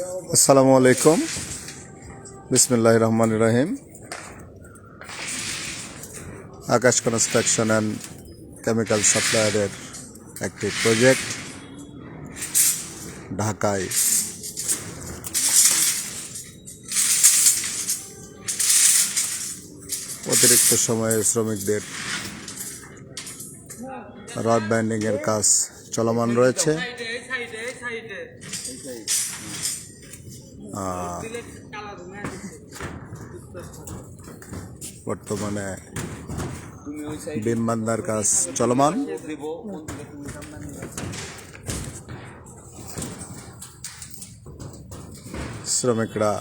আসসালামু আলাইকুম। বিসমিল্লাহ রহমান রাহিম। আকাশ কনস্ট্রাকশন অ্যান্ড কেমিক্যাল সাপ্লায়ারের একটি প্রজেক্ট ঢাকায়। অতিরিক্ত সময়ে শ্রমিকদের রড ব্যান্ডিংয়ের কাজ চলমান রয়েছে। বর্তমানে বিম বান্ধার কাজ চলমান। শ্রমিকরা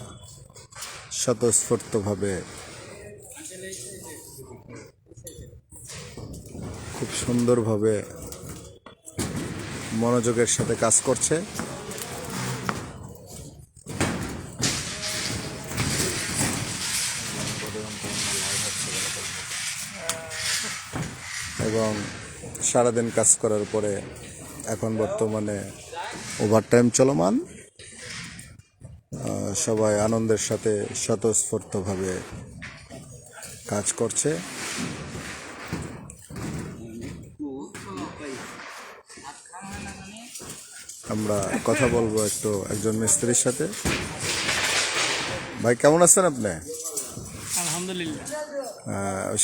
স্বতঃস্ফূর্তভাবে খুব সুন্দরভাবে মনোযোগের সাথে কাজ করছে। এবং সারাদিন কাজ করার পরে এখন বর্তমানে ওভারটাইম চলমান। সবাই আনন্দের সাথে স্বতঃস্ফূর্তভাবে কাজ করছে। আমরা কথা বলব একটু একজন মিস্ত্রির সাথে। ভাই, কেমন আছেন আপনি? আলহামদুলিল্লাহ।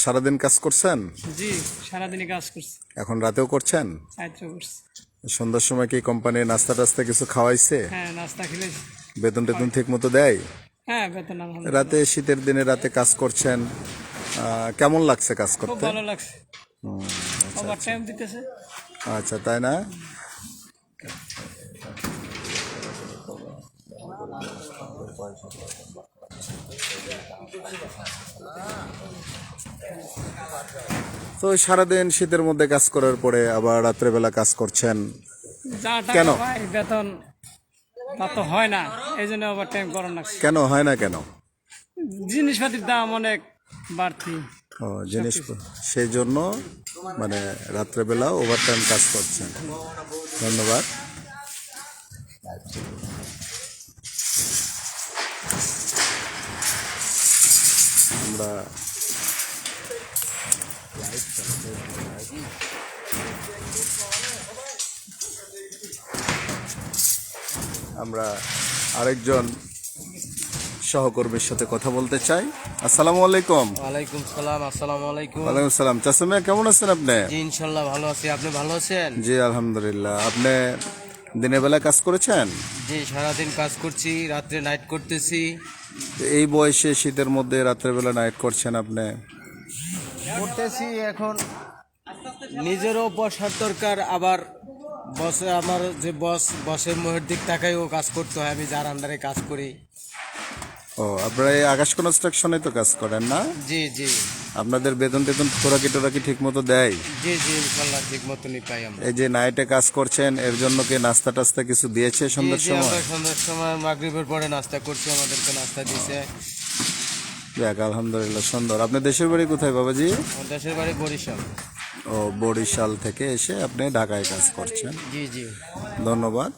সারাদিন কাজ করছেন? জি সারাদিনই কাজ করছি। এখন রাতেও করছেন? করছি। সন্ধ্যার সময় কি কোম্পানি নাস্তা টাস্তা কিছু খাওয়াইছে? হ্যাঁ নাস্তা খেলে বেতন টেতন ঠিক মতো দেয়? হ্যাঁ বেতন রাতে শীতের দিনে রাতে কাজ করছেন কেমন লাগছে কাজ খুব করতে? ভালো লাগছে। ওভার টাইম দিতেছে। আচ্ছা তাই না? তো সারাদিন শীতের মধ্যে কাজ করার পরে আবার রাত্রেবেলা কাজ করছেন কেন? বেতন তা তো হয় না। এই জন্য ওভার টাইম করার লাগছে। কেন হয় না কেন? জিনিসপাতির দাম অনেক বাড়তি। ও জিনিস সেই জন্য মানে রাত্রেবেলা ওভারটাইম কাজ করছেন। ধন্যবাদ। আমরা আমরা আরেকজন সহকর্মীর সাথে কথা বলতে চাই। আসসালামু আলাইকুম। ওয়ালাইকুম সালাম আসসালামু আলাইকুম। ওয়ালাইকুম আসসালাম চাষমিয়া কেমন আছেন আপনি? জি ইনশাল্লাহ ভালো আছি। আপনি ভালো আছেন? জি আলহামদুলিল্লাহ। আপনি দিনের বেলা কাজ করেছেন? জি সারাদিন কাজ করছি রাত্রে নাইট করতেছি। এই বয়সে শীতের মধ্যে রাত্রেবেলা নাইট করছেন আপনি? করতেছি এখন। নিজেরও বসার দরকার, আবার বসে আমার যে বস বসের মোহের দিক তাকাইও কাজ করতে হয়, আমি যার আন্ডারে কাজ করি। ও আপনারা এই আকাশ কনস্ট্রাকশনে তো কাজ করেন না? জি জি। আপনাদের বেতন টেতন খোরাকি টোরাকি ঠিক মতো দেয়? জি জি ইনশাল্লাহ ঠিক মতনই পাই আমরা। এই যে নাইটে কাজ করছেন এর জন্য কি নাস্তা টাস্তা কিছু দিয়েছে সন্ধ্যার জি সময়? আমরা সন্ধ্যার সময় মাগরিবের পরে নাস্তা করছি আমাদেরকে নাস্তা দিছে যাক আলহামদুলিল্লাহ সুন্দর। আপনি দেশের বাড়ি কোথায় বাবাজি? আমার দেশের বাড়ি বরিশাল। ও বরিশাল থেকে এসে আপনি ঢাকায় কাজ করছেন। জি জি। ধন্যবাদ।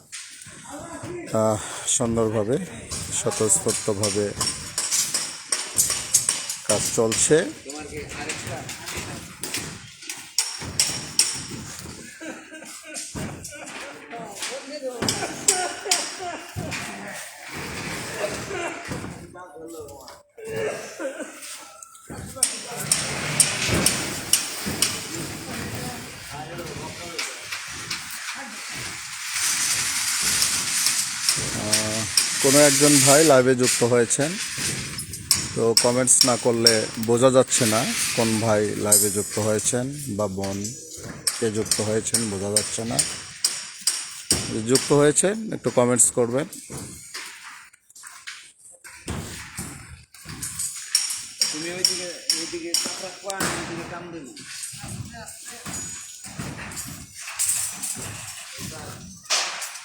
আহ, সুন্দরভাবে। স্বতঃস্ফূর্তভাবে কাজ চলছে। কোনো একজন ভাই লাইভে যুক্ত হয়েছেন, তো কমেন্টস না করলে বোঝা যাচ্ছে না কোন ভাই লাইভে যুক্ত হয়েছেন বা বোন কে যুক্ত হয়েছেন, বোঝা যাচ্ছে না। যুক্ত হয়েছে একটু কমেন্টস করবেন। তুমি ওইদিকে ওইদিকে কাম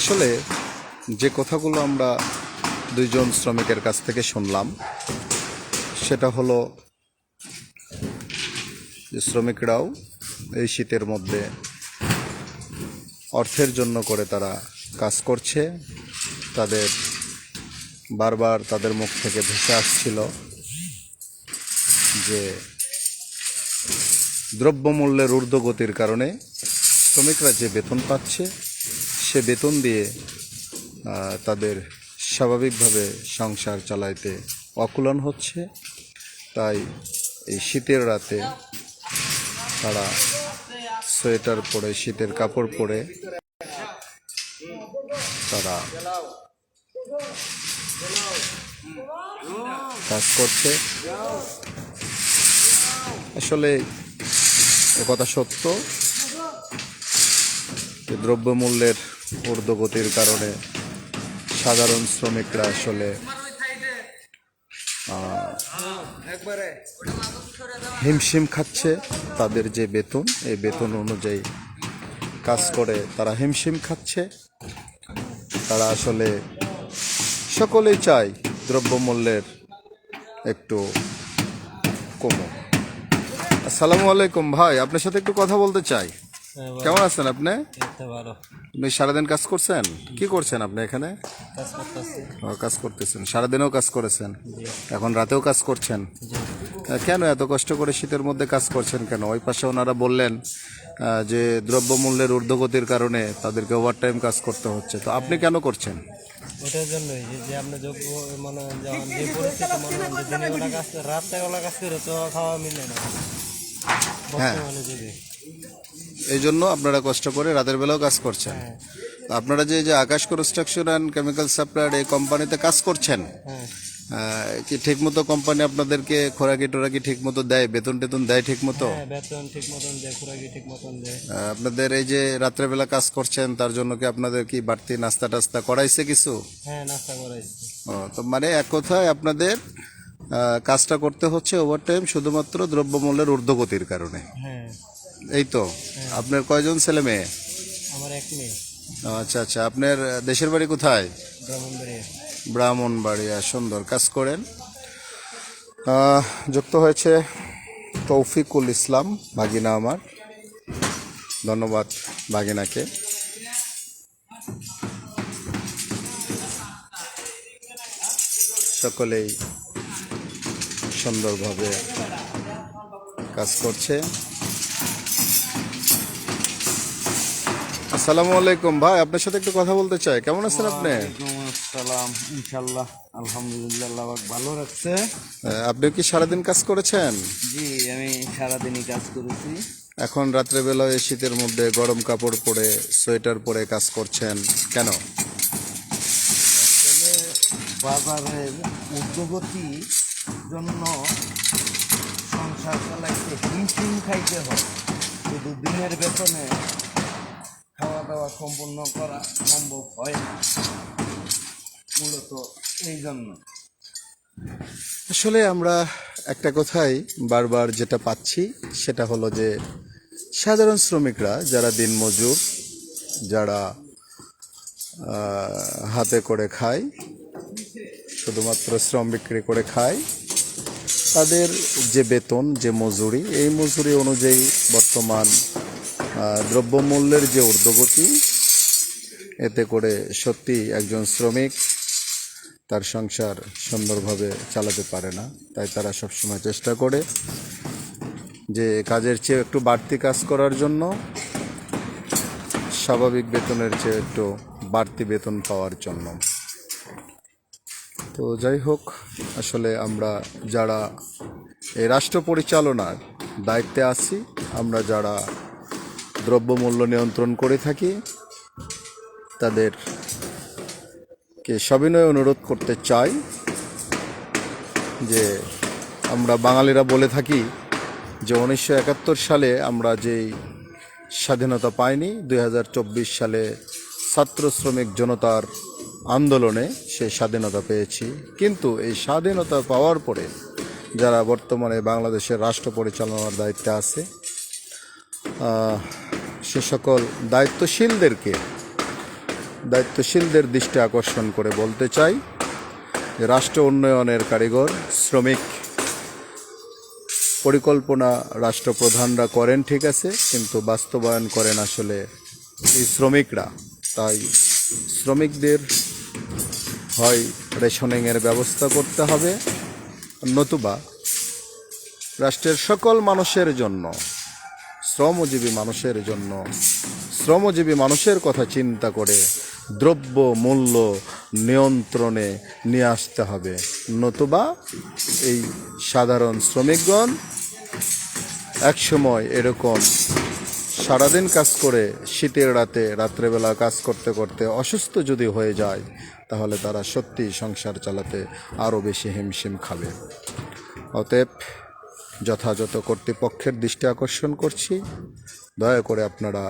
আসলে যে কথাগুলো আমরা দুইজন শ্রমিকের কাছ থেকে শুনলাম, সেটা হলো যে শ্রমিকরাও এই শীতের মধ্যে অর্থের জন্য করে তারা কাজ করছে। তাদের বারবার তাদের মুখ থেকে ভেসে আসছিল যে দ্রব্যমূল্যের ঊর্ধ্বগতির কারণে শ্রমিকরা যে বেতন পাচ্ছে সে বেতন দিয়ে তাদের স্বাভাবিকভাবে সংসার চালাইতে অকুলন হচ্ছে। তাই এই শীতের রাতে তারা সোয়েটার পরে, শীতের কাপড় পরে তারা কাজ করছে। আসলে কথা সত্য। দ্রব্যমূল্যের ঊর্ধ্বগতির কারণে সাধারণ শ্রমিকরা আসলে হিমশিম খাচ্ছে তাদের যে বেতন, এই বেতন অনুযায়ী কাজ করে তারা হিমশিম খাচ্ছে। তারা আসলে সকলেই চায় দ্রব্যমূল্যের একটু কমো আসসালামু আলাইকুম ভাই, আপনার সাথে একটু কথা বলতে চাই। কেমন আছেন আপনি? আপনি সারাদিন কাজ করছেন? কি করছেন আপনি এখানে? কাজ করতেছেন। সারাদিনও কাজ করেছেন? এখন রাতেও কাজ করছেন? কেন এত কষ্ট করে শীতের মধ্যে কাজ করছেন কেন? ওই পাশে ওনারা বললেন যে দ্রব্যমূল্যের ঊর্ধ্বগতির কারণে তাদেরকে ওভারটাইম কাজ করতে হচ্ছে। তো আপনি কেন করছেন? ওটার জন্যই যে যোগ্য মনে হয় যেমন যে পরিস্থিতি মনে হয় যে দিনের বেলা কাজ করে রাত্রে বেলা কাজ করে তো খাওয়া মিলে না। বর্তমানে যুগে এই জন্য আপনারা কষ্ট করে রাতের বেলাও কাজ করছেন। তো আপনারা যে যে Akash construction and chemical supplier এই কোম্পানিতে কাজ করছেন হ্যাঁ। কি ঠিকমতো কোম্পানি আপনাদেরকে খোরাকি টোরাকি ঠিকমতো দেয় বেতন টেতন দেয় হ্যাঁ বেতন ঠিক মতন দেয় খুরাকি ঠিক মতন দেয় আপনাদের এই যে রাত্রেবেলা কাজ করছেন তার জন্য কি আপনাদের কি বাড়তি নাস্তা টাস্তা করাইছে কিছু? হ্যাঁ নাস্তা করাইছি। ও, তো মানে এক কথায় আপনাদের কাজটা করতে হচ্ছে ওভারটাইম শুধুমাত্র দ্রব্যমূল্যের ঊর্ধ্বগতির কারণে। হ্যাঁ। এই তো আপনার কয়জন ছেলে মেয়ে? আমার এক মেয়ে। আচ্ছা আচ্ছা আপনার দেশের বাড়ি কোথায়? ব্রাহ্মণবাড়িয়া। ব্রাহ্মণবাড়িয়া সুন্দর কাজ করেন। যুক্ত হয়েছে তৌফিকুল ইসলাম ভাগিনা আমার। ধন্যবাদ ভাগিনাকে সকলেই সুন্দরভাবে কাজ করছে। আসসালামু আলাইকুম। ভাই আপনার সাথে একটু কথা বলতে চাই। কেমন আছেন আপনি? সালাম ইনশাল্লাহ আলহামদুলিল্লাহ ভালো রাখছে। আপনি কি সারাদিন কাজ করেছেন? জি আমি সারাদিনই কাজ করেছি। এখন রাত্রেবেলা এই শীতের মধ্যে গরম কাপড় পরে সোয়েটার পরে কাজ করছেন কেন? আসলে বাজারের উদ্যোগতি জন্য সংসার চালাইতে হিমশিম খাইতে হয়। শুধু দিনের বেতনে দাওয়া সম্পূর্ণ করা সম্ভব হয় না। মূলত এই জন্য। আসলে আমরা একটা কথাই বারবার যেটা পাচ্ছি, সেটা হলো যে সাধারণ শ্রমিকরা যারা দিনমজুর যারা হাতে করে খায়, শুধুমাত্র শ্রম বিক্রি করে খায়, তাদের যে বেতন, যে মজুরি, এই মজুরি অনুযায়ী বর্তমান দ্রব্যমূল্যের যে ঊর্ধ্বগতি, এতে করে সত্যি একজন শ্রমিক তার সংসার সুন্দরভাবে চালাতে পারে না। তাই তারা সবসময় চেষ্টা করে যে কাজের চেয়ে একটু বাড়তি কাজ করার জন্য স্বাভাবিক বেতনের চেয়ে একটু বাড়তি বেতন পাওয়ার জন্য। তো যাই হোক, আসলে আমরা যারা এই রাষ্ট্র পরিচালনার দায়িত্বে আছি, আমরা যারা দ্রব্যমূল্য নিয়ন্ত্রণ করে থাকি, তাদের কে সবিনয় অনুরোধ করতে চাই যে আমরা বাঙালিরা বলে থাকি যে উনিশশো একাত্তর সালে আমরা যেই স্বাধীনতা পাইনি, দুই হাজার চব্বিশ সালে ছাত্র শ্রমিক জনতার আন্দোলনে সে স্বাধীনতা পেয়েছি। কিন্তু এই স্বাধীনতা পাওয়ার পরে যারা বর্তমানে বাংলাদেশের রাষ্ট্র পরিচালনার দায়িত্বে আছে সে সকল দায়িত্বশীলদেরকে, দায়িত্বশীলদের দৃষ্টি আকর্ষণ করে বলতে চাই যে রাষ্ট্র উন্নয়নের কারিগর, শ্রমিক পরিকল্পনা রাষ্ট্রপ্রধানরা করেন ঠিক আছে, কিন্তু বাস্তবায়ন করেন আসলে এই শ্রমিকরা। তাই শ্রমিকদের হয় রেশনিংয়ের ব্যবস্থা করতে হবে, নতুবা রাষ্ট্রের সকল মানুষের জন্য শ্রমজীবী মানুষের জন্য, শ্রমজীবী মানুষের কথা চিন্তা করে দ্রব্য মূল্য নিয়ন্ত্রণে নিয়ে আসতে হবে। নতুবা এই সাধারণ শ্রমিকগণ একসময় এরকম সারাদিন কাজ করে শীতের রাতে, রাত্রেবেলা কাজ করতে করতে অসুস্থ যদি হয়ে যায়, তাহলে তারা সত্যি সংসার চালাতে আরও বেশি হিমশিম খাবে। অতএব যথাযথ কর্তৃপক্ষের দৃষ্টি আকর্ষণ করছি। দয়া করে আপনারা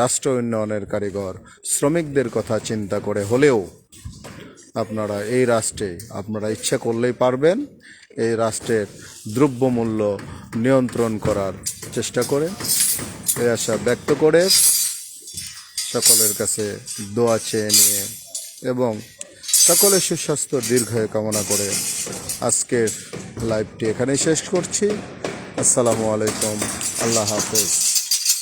রাষ্ট্র উন্নয়নের কারিগর, শ্রমিকদের কথা চিন্তা করে হলেও আপনারা এই রাষ্ট্রে আপনারা ইচ্ছা করলেই পারবেন, এই রাষ্ট্রের দ্রব্যমূল্য নিয়ন্ত্রণ করার চেষ্টা করে। এই আশা ব্যক্ত করে সকলের কাছে দোয়া চেয়ে নিয়ে এবং সকলের সুস্বাস্থ্য দীর্ঘায় কামনা করে আজকের লাইভটি এখানেই শেষ করছি। আসসালামু আলাইকুম। আল্লাহ হাফেজ।